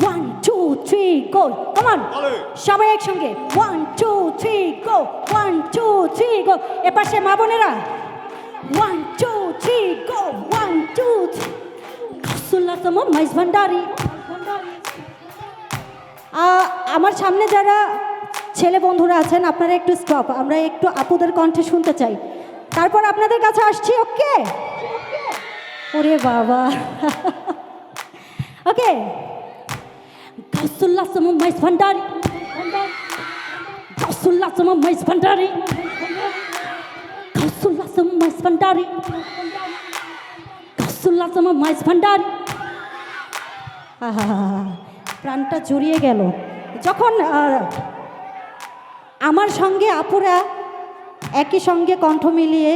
One two three গো come on. সবাই একসঙ্গে। One two three go one two three go এপাশে মা বোনেরা। One two three go one two three কাসুল্লাতম মাইস ভান্ডারি। আমার সামনে যারা ছেলে বন্ধুরা আছেন আপনারা একটু স্টপ আমরা একটু আপুদের কণ্ঠে শুনতে চাই। তারপর আপনাদের কাছে আসছি ওকে? ওরে বাবা। ওকে? কাসুল্লাতম মাইস ভান্ডারি। কাসুল্লাতম মাইস ভান্ডারি। কাসুল্লাতম মাইস ভান্ডারি। কাসুল্লাতম মাইস ভান্ডারি। আহা, প্রাণটা জড়িয়ে গেল। যখন আমার সঙ্গে আপুরা একই সঙ্গে কণ্ঠ মিলিয়ে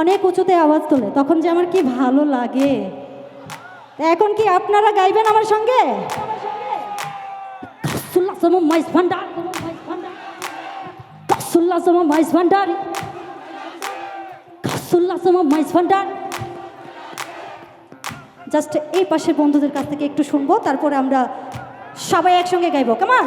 অনেক উঁচুতে আওয়াজ তোলে, তখন যে আমার কি ভালো লাগে। এখন কি আপনারা গাইবেন আমার সঙ্গে? কাসুল্লাসম মাইস ভান্ডার কাসুল্লাসম মাইস ভান্ডার কাসুল্লাসম মাইস ভান্ডার জাস্ট এই পাশের বন্ধুদের কাছ থেকে একটু শুনব, তারপরে আমরা সবাই একসঙ্গে গাইবো। কেমন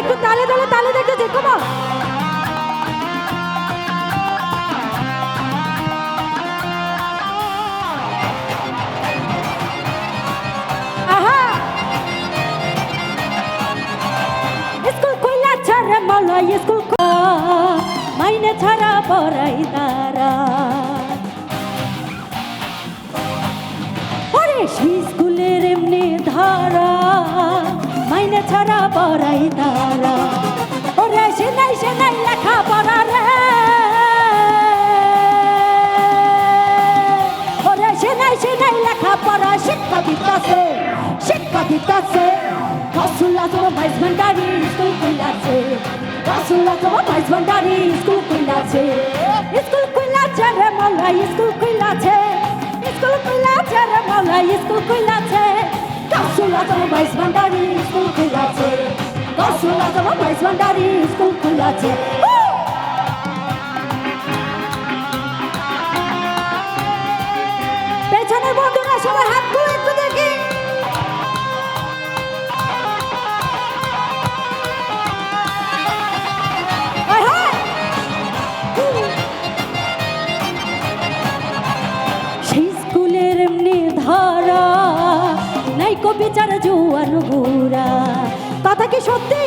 একটু তালে তালে তালে দেখতে কইলা ছাড়া মালাই, স্কুল মাইনে ছাড়া পড়াই তারা। স্কুলের এমনি ধারা মাইনে ছাড়া পড়াই তারা। ওরে সে নাই লেখা পড়া রে। ওরে সে নাই লেখা পড়া শিক্ষা দিতাছে শিক্ষা দিতাছে। রসুল্লাহ তোমার ভাইস ভান্ডারি স্কুল খুলাছে। রসুল্লাহ তোমার ভাইস ভান্ডারি স্কুল খুলাছে। স্কুল খুলাছে রে মালাই স্কুল খুলাছে। স্কুল খুলাছে রে মালাই স্কুল খুলাছে। রসুল্লাহ তোমার ভান্ডারি স্কুল খুলাছে রসুল্লাহ তোমার ভাইস ভান্ডারি স্কুল খুলাছে পেছনের বন্ধুরা সবার হাত বিচার কথা কি সত্যি?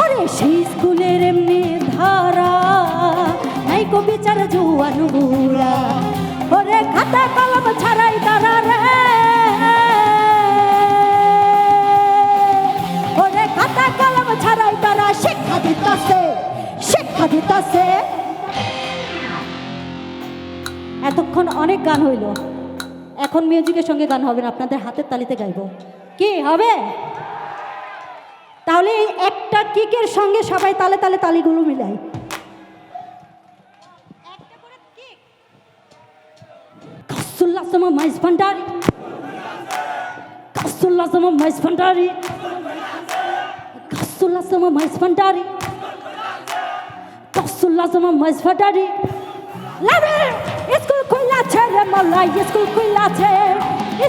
ওরে সেই স্কুলের এমনি ধারা নাই কো বিচার জুয়ান বুড়া। ওরে খাতা কলম ছাড়াই তারা রে। ওরে খাতা কলম ছাড়াই তারা শিক্ষা দিতাছে শিক্ষা দিতাছে। এতক্ষণ অনেক গান হইল। এখন মিউজিকের সঙ্গে গান হবে না, আপনাদের হাতের তালিতে গাইবো। কি হবে? তাহলে এই একটা কিকের সঙ্গে সবাই তালে তালে তালিগুলো মিলাই। কাসুল্লাসম মাইস ভান্ডারি। কাসুল্লাসম মাইস ভান্ডারি। কাসুল্লাসম মাইস ভান্ডারি। কাসুল্লাসম মাইস ভান্ডারি। লাভে! মলাই স্কুল খুইলাছে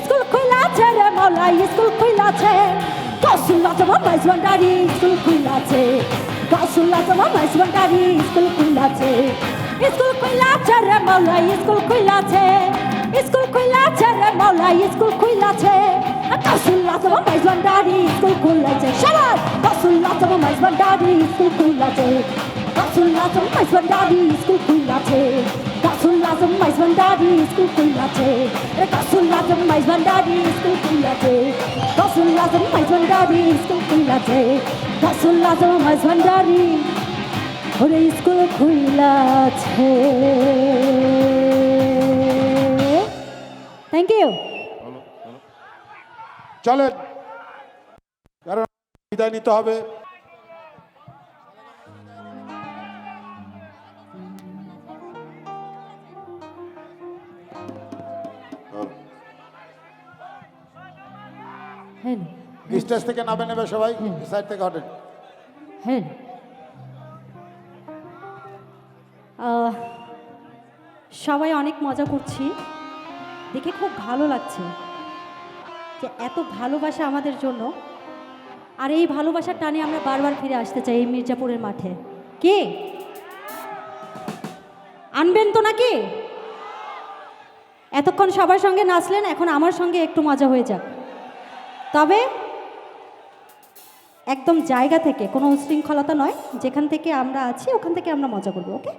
স্কুল খুইলাছে রে মলাই স্কুল খুইলাছে। কাসুল্লা তোমার মাইস ভান্ডারি স্কুল খুইলাছে। কাসুল্লা তোমার মাইস ভান্ডারি স্কুল খুইলাছে। স্কুল খুইলাছে রে মলাই স্কুল খুইলাছে। স্কুল খুইলাছে রে মলাই স্কুল খুইলাছে। কাসুল্লা তোমার মাইস ভান্ডারি স্কুল খুইলাছে। সবাই কাসুল্লা তোমার মাইস ভান্ডারি স্কুল খুইলাছে। Kasulazım Maisvandari School Kuilate Kasulazım Maisvandari School Kuilate Kasulazım Maisvandari School Kuilate Kasulazım Maisvandari School Kuilate Kasulazım Maisvandari ওরে স্কুল খুইলাছে থ্যাংক ইউ চলেন কারণ বিদায় নিতে হবে হ্যাঁ স্টেজ থেকে নামে নেবে সবাই সাইড থেকে হটেন হ্যাঁ। সবাই অনেক মজা করছি। দেখে খুব ভালো লাগছে যে এত ভালোবাসা আমাদের জন্য। আর এই ভালোবাসার টানে আমরা বারবার ফিরে আসতে চাই এই মির্জাপুরের মাঠে। কে? আনবেন তো নাকি? এতক্ষণ সবার সঙ্গে নাচলেন এখন আমার সঙ্গে একটু মজা হয়ে যাক। তবে একদম জায়গা থেকে, কোনো উশৃঙ্খলতা নয়, যেখান থেকে আমরা আছি, ওখান থেকে আমরা মজা করব, ওকে?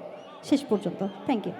শেষ পর্যন্ত। Thank you